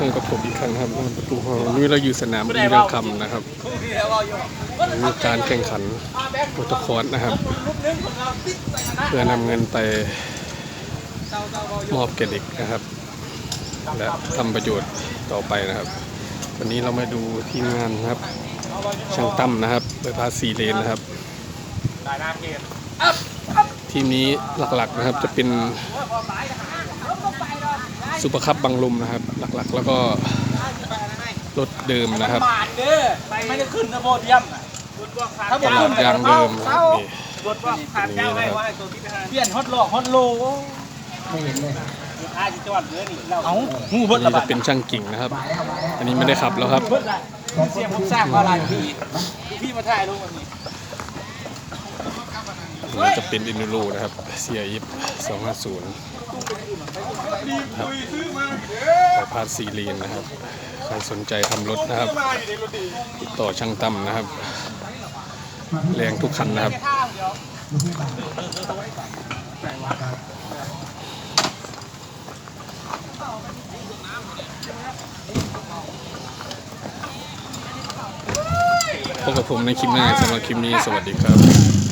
พบกับผมอีกครั้งครับประตูฮอลล์นี่เราอยู่สนามบินเรืองคำนะครับมีการแข่งขันมอเตอร์คอร์สนะครับ เพื่อนำเงินไปมอบแก่เด็กนะครับ และทำประโยชน์ต่อไปนะครับ วันนี้เรามาดูทีมงานนะครับ ช่างตั้มนะครับไปพาสีเลนนะครับทีมนี้หลักๆนะครับจะเป็น ซูเปอร์คัพบังลมนะครับ หลักๆ แล้วก็รถเดิมนะครับบาทเด้อไม่ได้ขึ้นนะโพเดียมถ้าตบอกลาขึ้ดนยางเดิมนะครับนี่รถว่าขาดตรงนี้ยางไว้นะครับว่าตัวที่เปลี่ยนฮอตหลอกฮอตโลไม่เห็นเลยอาจิจวัดเนื้อนี่เอ้าหูอัเบินดนี้ละบาจะทเป็นช่างกิ่งนะครับ อันนี้ไม่ได้ขับแล้วครับเบิดละเสียผมสร้างอะไรพี่พี่มาถ่ายรูปวันนี้ อันนี้จะเป็นอินูรูนะครับ CIF 250ครับสายพาดซีรีนนะครับ ใครสนใจทำรถนะครับ ติดต่อช่างตั้มนะครับ แรงทุกคันนะครับพบกับผมในคลิปหน้าสำหรับคลิปนี้สวัสดีครับ